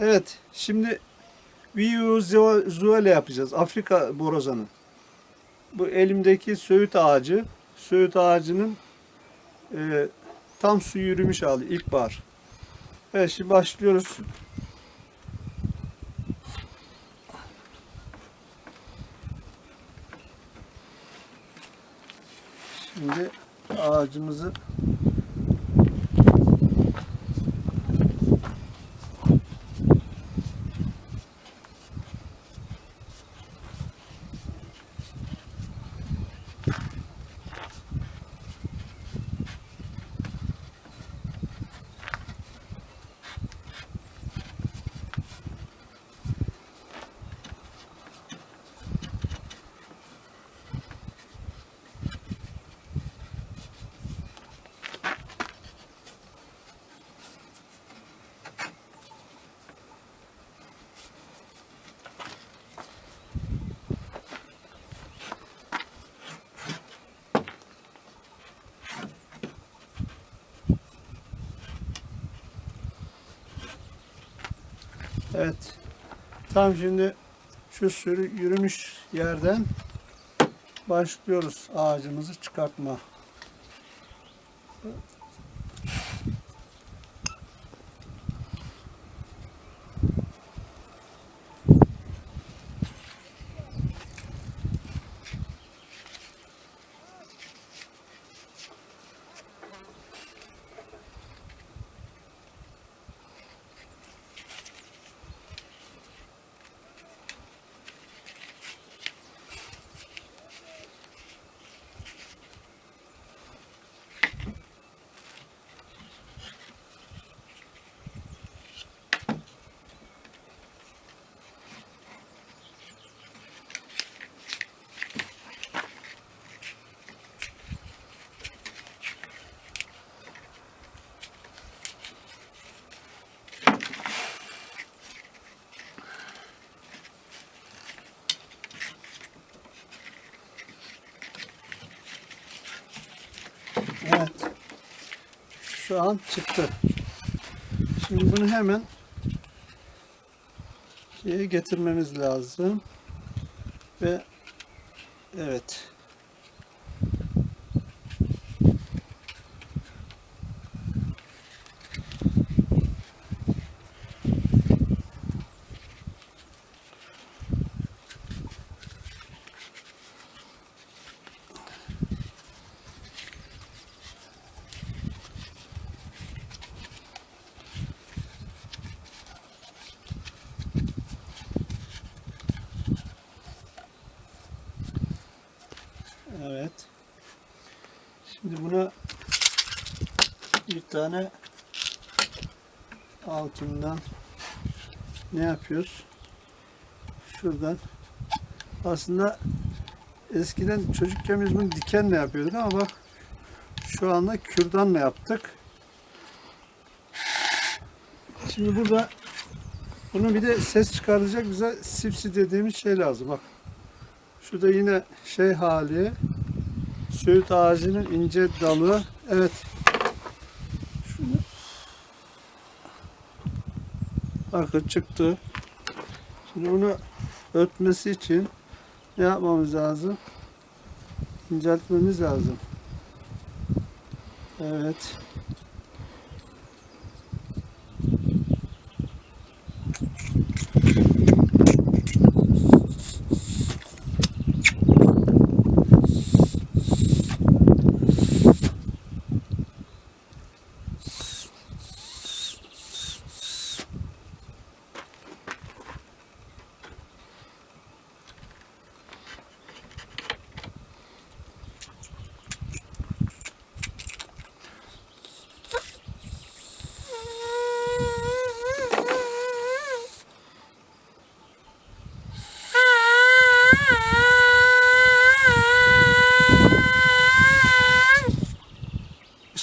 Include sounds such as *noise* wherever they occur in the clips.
Evet, şimdi Viu Zuele yapacağız. Afrika borazanı. Bu elimdeki söğüt ağacı. Söğüt ağacının e, tam su yürümüş hali ilkbahar. Evet, şimdi başlıyoruz. Şimdi ağacımızı Evet. Tam şimdi şu sürü yürümüş yerden başlıyoruz ağacımızı çıkartma. Evet. Şu an çıktı. Şimdi bunu hemen şeye getirmemiz lazım. Ve evet. Şimdi buna bir tane altından ne yapıyoruz? Şuradan aslında eskiden çocukken biz bunu dikenle yapıyorduk ama bak şu anda kürdanla yaptık. Şimdi burada bunun bir de ses çıkaracak bize sipsi dediğimiz şey lazım. Bak Şurada yine şey hali. Söğüt ağacının ince dalı. Evet. Bakın çıktı. Şimdi bunu örtmesi için ne yapmamız lazım? İnceltmemiz lazım. Evet.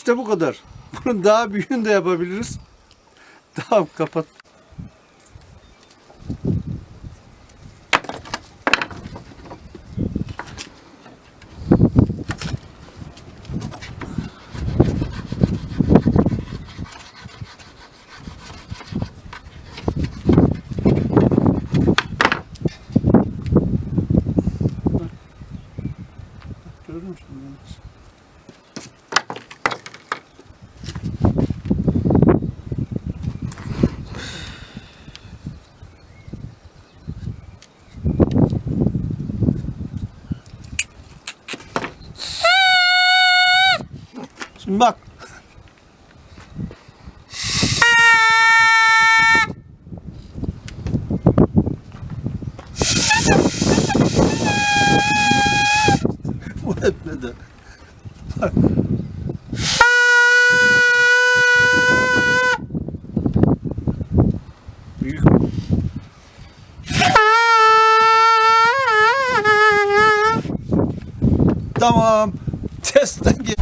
İşte bu kadar. Bunun daha büyüğünü de yapabiliriz. Tamam kapat. Şimdi bak. *laughs* Bu etmedi. Tamam. *laughs* Testten geç.